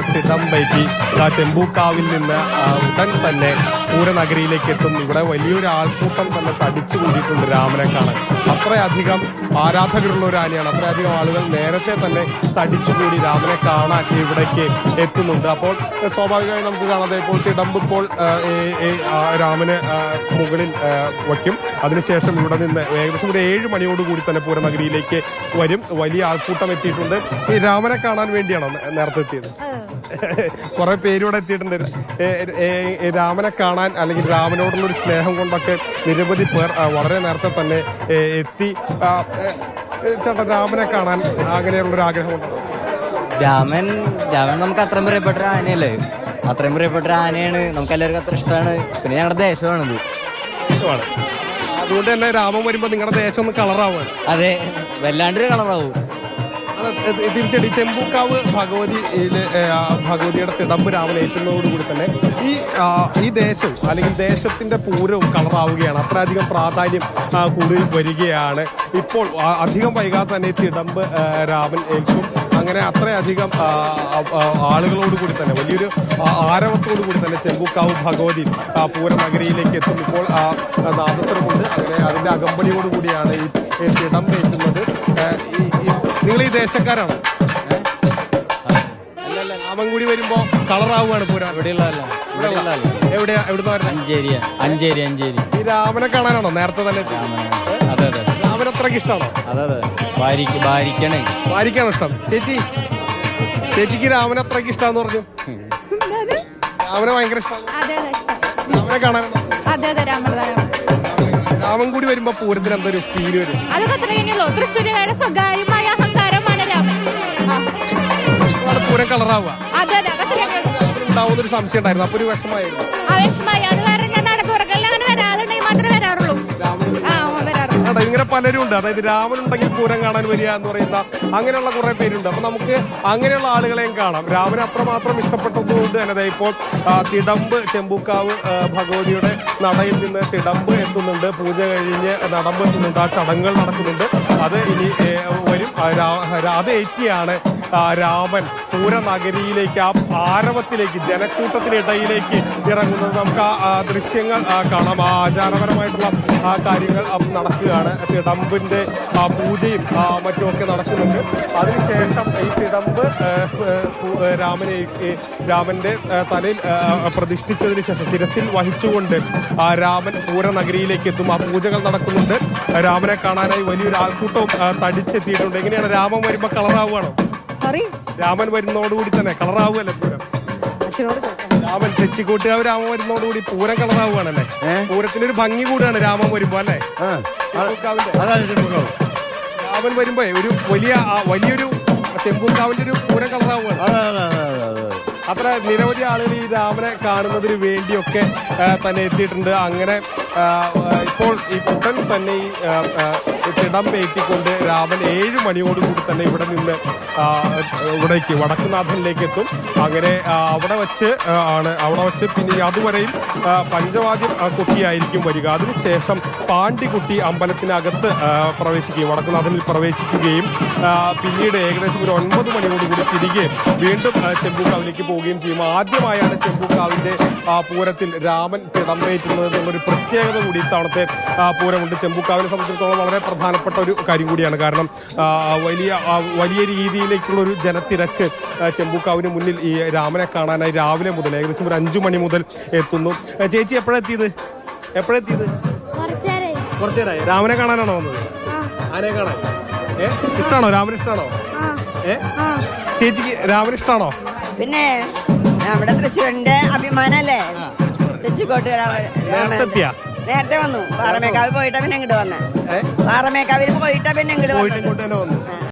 ഇവിടെ തിടമ്പേറ്റി ആ ചെമ്പൂക്കാവിൽ നിന്ന് ഉടൻ തന്നെ പൂരനഗരിയിലേക്ക് എത്തും. ഇവിടെ വലിയൊരു ആൾക്കൂട്ടം തന്നെ തടിച്ചു കൂടിയിട്ടുണ്ട് രാമനെ കാണാൻ. അത്രയധികം ആരാധകരുള്ള ഒരു ആനയാണ്. അത്രയധികം ആളുകൾ നേരത്തെ തന്നെ തടിച്ചു കൂടി രാമനെ കാണാൻ ഇവിടേക്ക് എത്തുന്നുണ്ട്. അപ്പോൾ സ്വാഭാവികമായി നമുക്ക് കാണാതെ ഇപ്പോൾ തിടമ്പ് ഇപ്പോൾ രാമന് മുകളിൽ വയ്ക്കും. അതിനുശേഷം ഇവിടെ നിന്ന് ഏകദേശം ഒരു ഏഴ് മണിയോടുകൂടി തന്നെ പൂരനഗരിയിലേക്ക് വരും. വലിയ ആൾക്കൂട്ടം എത്തിയിട്ടുണ്ട്. ഈ രാമനെ കാണാൻ വേണ്ടിയാണോ നേരത്തെ എത്തിയത്. കുറെ പേര് ഇവിടെ എത്തിയിട്ടുണ്ട്. രാമനെ കാണാൻ അല്ലെങ്കിൽ രാമനോടുള്ള ഒരു സ്നേഹം കൊണ്ടൊക്കെ നിരവധി പേർ വളരെ നേരത്തെ തന്നെ എത്തി. ആ, ഏ, ഏ, ചേട്ടാ രാമനെ കാണാൻ അങ്ങനെയുള്ളൊരു ആഗ്രഹമുണ്ടോ രാമൻ രാമൻ നമുക്ക് അത്രയും പ്രിയപ്പെട്ട ഒരു ആനയല്ലേ? അത്രയും പ്രിയപ്പെട്ട ഒരു ആനയാണ്. നമുക്ക് എല്ലാവർക്കും അത്ര ഇഷ്ടമാണ്. പിന്നെ ഞങ്ങളുടെ ദേശമാണിത്. അതുകൊണ്ട് തന്നെ രാമൻ വരുമ്പോ നിങ്ങളുടെ ദേശം ഒന്ന് കളറാവാണ് അതെ. വല്ലാണ്ടൊരു കളറാവും തീർച്ചയായിട്ടും ചെമ്പൂക്കാവ് ഭഗവതിയിലെ ഭഗവതിയുടെ തിടമ്പ് രാമൻ ഏറ്റുന്നതോടുകൂടി തന്നെ ഈ ഈ ദേശവും അല്ലെങ്കിൽ ദേശത്തിന്റെ പൂരവും കളറാവുകയാണ്. അത്രയധികം പ്രാധാന്യം കൂടി വരികയാണ്. ഇപ്പോൾ അധികം വൈകാതെ തന്നെ തിടമ്പ് രാമൻ ഏൽക്കും. അങ്ങനെ അത്രയധികം ആളുകളോട് കൂടി തന്നെ വലിയൊരു ആരവത്തോടു കൂടി തന്നെ ചെമ്പൂക്കാവ് ഭഗവതി പൂരനഗരിയിലേക്ക് എത്തും. ഇപ്പോൾ നാദസ്വരമുണ്ട്. അങ്ങനെ അതിന്റെ അകമ്പടിയോട് കൂടിയാണ് ഈ ഈ തിടമ്പ് ഏറ്റുന്നത് ഈ ഈ- നിങ്ങൾ ഈ ദേശക്കാരാണ്? അല്ലല്ല രാമൻ കൂടി വരുമ്പോ കളറാവുകയാണ് പൂരം. എവിടെയാ? എവിടുന്ന് വരുന്നത് അഞ്ചേരി അഞ്ചേരി അഞ്ചേരി. ഈ രാമനെ കാണാനാണോ? നേരത്തെ തന്നെ? അതെ അതെ. രാമൻ അത്രയ്ക്ക് ഇഷ്ടമാണോ? അതെ അതെ. ഭാരിക്കണേ ഭാര്യക്കാണോ ഇഷ്ടം. ചേച്ചി ചേച്ചിക്ക് രാമൻ അത്രയ്ക്ക് ഇഷ്ടമാന്ന് പറഞ്ഞു. രാമനെ ഭയങ്കര ഇഷ്ടമാണ്. അതെ അതെ ഇഷ്ടം. രാമനെ കാണാനാണോ അതെ രാമൻ കൂടി വരുമ്പോ പൂരത്തിന് എന്തൊരു ഫീൽ വരും? അതൊക്കെ അത്ര തന്നെയുള്ളൂ തൃശ്ശൂരുകാരുടെ സ്വകാര്യമായ. ഒരുപാട് പൂരം കളറാവുക. ഉണ്ടാവുന്ന ഒരു സംശയം ഉണ്ടായിരുന്നു. അപ്പൊ ഒരു വിഷമായിരുന്നു ഇങ്ങനെ പലരും ഉണ്ട്. അതായത് രാമൻ ഉണ്ടെങ്കിൽ പൂരം കാണാൻ വരിക എന്ന് പറയുന്ന അങ്ങനെയുള്ള കുറെ പേരുണ്ട്. അപ്പൊ നമുക്ക് അങ്ങനെയുള്ള ആളുകളെയും കാണാം. രാമൻ അത്രമാത്രം ഇഷ്ടപ്പെട്ടതുകൊണ്ട് തന്നെ ഇപ്പോൾ തിടമ്പ് ചെമ്പൂക്കാവ് ഭഗവതിയുടെ നടയിൽ നിന്ന് തിടമ്പ് എത്തുന്നുണ്ട്. പൂജ കഴിഞ്ഞ് നടമ്പ് എത്തുന്നുണ്ട്. ആ ചടങ്ങുകൾ നടക്കുന്നുണ്ട്. അത് ഇനി വരും. അത് ഏറ്റിയാണ് രാമൻ പൂരനഗരിയിലേക്ക് ആ ആരവത്തിലേക്ക് ജനക്കൂട്ടത്തിനിടയിലേക്ക് ഇറങ്ങുന്നത് നമുക്ക് ആ ദൃശ്യങ്ങൾ കാണാം. ആ ആചാരപരമായിട്ടുള്ള ആ കാര്യങ്ങൾ നടക്കുകയാണ്. തിടമ്പിന്റെ ആ പൂജയും മറ്റുമൊക്കെ നടക്കുന്നുണ്ട്. അതിനുശേഷം ഈ തിടമ്പ് രാമനെ രാമന്റെ തലയിൽ പ്രതിഷ്ഠിച്ചതിന് ശേഷം ശിരസിൽ വഹിച്ചുകൊണ്ട് ആ രാമൻ പൂരനഗരിയിലേക്ക് എത്തും. ആ പൂജകൾ നടക്കുന്നുണ്ട്. രാമനെ കാണാനായി വലിയൊരു ആൾക്കൂട്ടവും തടിച്ചെത്തിയിട്ടുണ്ട്. എങ്ങനെയാണ് രാമൻ വരുമ്പോ കളറാവുകയാണോ? സോറി രാമൻ വരുന്നതോടുകൂടി തന്നെ കളറാവുകയല്ലേ പൂരം? അച്ഛനോട് ചോദിക്കാം. രാമൻ തെച്ചിക്കോട്ടുകാവ് രാമൻ വരുന്നതോടുകൂടി പൂരം കളറാവുകയാണല്ലേ? പൂരത്തിന് ഒരു ഭംഗി കൂടാണ് രാമൻ വരുമ്പോ അല്ലേ? ചെമ്പൂക്കാവിന്റെ രാമൻ വരുമ്പോ ഒരു വലിയ ആ, വലിയൊരു ചെമ്പൂക്കാവിന്റെ ഒരു പൂരം കളറാവുകയാണ്. അത്ര നിരവധി ആളുകൾ ഈ രാമനെ കാണുന്നതിന് വേണ്ടിയൊക്കെ ആ, തന്നെ എത്തിയിട്ടുണ്ട്. അങ്ങനെ ഇപ്പോൾ ഈ ഉടൻ തന്നെ ഈ രാവിലെ തിടമ്പേറ്റിക്കൊണ്ട് മണിയോട് ഏഴ് മണിയോടുകൂടി തന്നെ ഇവിടെ നിന്ന് ഇവിടേക്ക് വടക്കുനാഥനിലേക്ക് എത്തും. അങ്ങനെ അവിടെ വച്ച് ആണ് അവിടെ വച്ച് പിന്നെ അതുവരെയും പഞ്ചവാദ്യം കുട്ടിയായിരിക്കും വരിക. അതിനുശേഷം പാണ്ടിക്കുട്ടി അമ്പലത്തിനകത്ത് പ്രവേശിക്കുകയും വടക്കുനാഥനിൽ പ്രവേശിക്കുകയും പിന്നീട് ഏകദേശം ഒരു ഒൻപത് മണിയോടുകൂടി തിരികെ വീണ്ടും ചെമ്പൂക്കാവിലേക്ക് പോവുകയും ചെയ്യും. ആദ്യമായാണ് ചെമ്പൂക്കാവിന്റെ പൂരത്തിൽ രാമൻ തിടമ്പേറ്റുന്നത് എന്നുള്ളൊരു പ്രത്യേകത കൂടി ഇത്തവണത്തെ പൂരമുണ്ട്. ചെമ്പൂക്കാവിനെ സംബന്ധിച്ചിടത്തോളം വളരെ പ്രധാനപ്പെട്ട ഒരു കാര്യം കൂടിയാണ്. കാരണം വലിയ വലിയ രീതിയിലേക്കുള്ള ഒരു ജനത്തിരക്ക് ചെമ്പുക്കാവിന് മുന്നിൽ ഈ രാമനെ കാണാനായി രാവിലെ മുതൽ ഏകദേശം ഒരു അഞ്ചു മണി മുതൽ എത്തുന്നു. ചേച്ചി എപ്പോഴെത്തിയത്? എപ്പോഴെത്തിയത്? കുറച്ചേരായി. രാമനെ കാണാനാണോ വന്നത്? ആരെ കാണാൻ. ഏ ഇഷ്ടാണോ? രാമൻ ഇഷ്ടാണോ? ഏ? ചേച്ചിക്ക് രാമൻ ഇഷ്ടാണോ? പിന്നെ നമ്മുടെ തൃശ്ശൂരിന്റെ അഭിമാനല്ലേ? തെച്ചിക്കോട്ട് എത്തിയാ നേരത്തെ വന്നു. പാറമേക്കാവ് പോയിട്ടാ പിന്നെ ഇങ്ങോട്ട് വന്നേ. പാറമേക്കാവിൽ പോയിട്ടാ പിന്നെ ഇങ്ങോട്ട് വന്നു.